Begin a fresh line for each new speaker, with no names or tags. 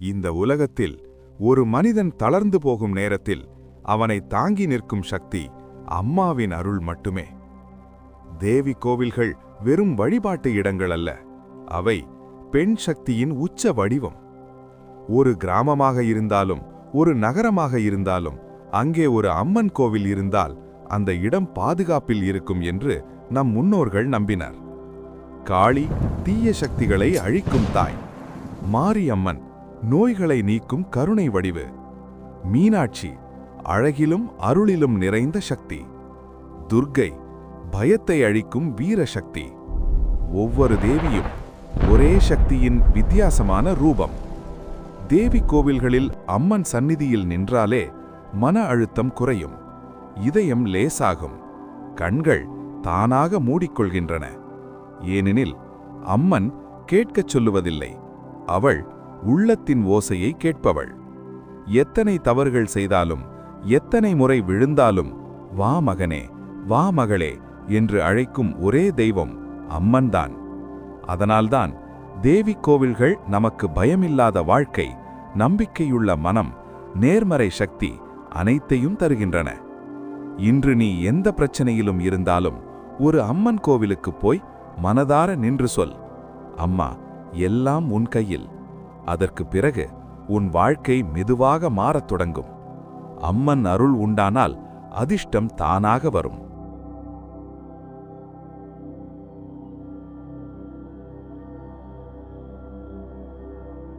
இந்த உலகத்தில் ஒரு மனிதன் தளர்ந்து போகும் நேரத்தில் அவனை தாங்கி நிற்கும் சக்தி அம்மாவின் அருள் மட்டுமே. தேவி கோவில்கள் வெறும் வழிபாட்டு இடங்கள் அல்ல அவை பெண் சக்தியின் உச்ச வடிவம். ஒரு கிராமமாக இருந்தாலும் ஒரு நகரமாக இருந்தாலும் அங்கே ஒரு அம்மன் கோவில் இருந்தால் அந்த இடம் பாதுகாப்பில் இருக்கும் என்று நம் முன்னோர்கள் நம்பினர். காளி தீய சக்திகளை அழிக்கும் தாய் மாரியம்மன். நோய்களை நீக்கும் கருணை வடிவு. மீனாட்சி அழகிலும் அருளிலும் நிறைந்த சக்தி. துர்க்கை பயத்தை அழிக்கும் வீர சக்தி. ஒவ்வொரு தேவியும் ஒரே சக்தியின் வித்தியாசமான ரூபம். தேவி கோவில்களில் அம்மன் சந்நிதியில் நின்றாலே மன அழுத்தம் குறையும். இதயம் லேசாகும். கண்கள் தானாக மூடிக்கொள்கின்றன. ஏனெனில் அம்மன் கேட்கச் சொல்லுவதில்லை. அவள் உள்ளத்தின் ஓசையை கேட்பவள். எத்தனை தவறுகள் செய்தாலும் எத்தனை முறை விழுந்தாலும் வா மகனே வா மகளே என்று அழைக்கும் ஒரே தெய்வம் அம்மன்தான். அதனால்தான் தேவி கோவில்கள் நமக்கு பயமில்லாத வாழ்க்கை நம்பிக்கையுள்ள மனம் நேர்மறை சக்தி அனைத்தையும் தருகின்றன. இன்று நீ எந்த பிரச்சனையிலும் இருந்தாலும் ஒரு அம்மன் கோவிலுக்கு போய் மனதார நின்று சொல். அம்மா எல்லாம் உன் கையில். அதற்கு பிறகு உன் வாழ்க்கை மெதுவாக மாறத் தொடங்கும். அம்மன் அருள் உண்டானால் அதிர்ஷ்டம் தானாக வரும்.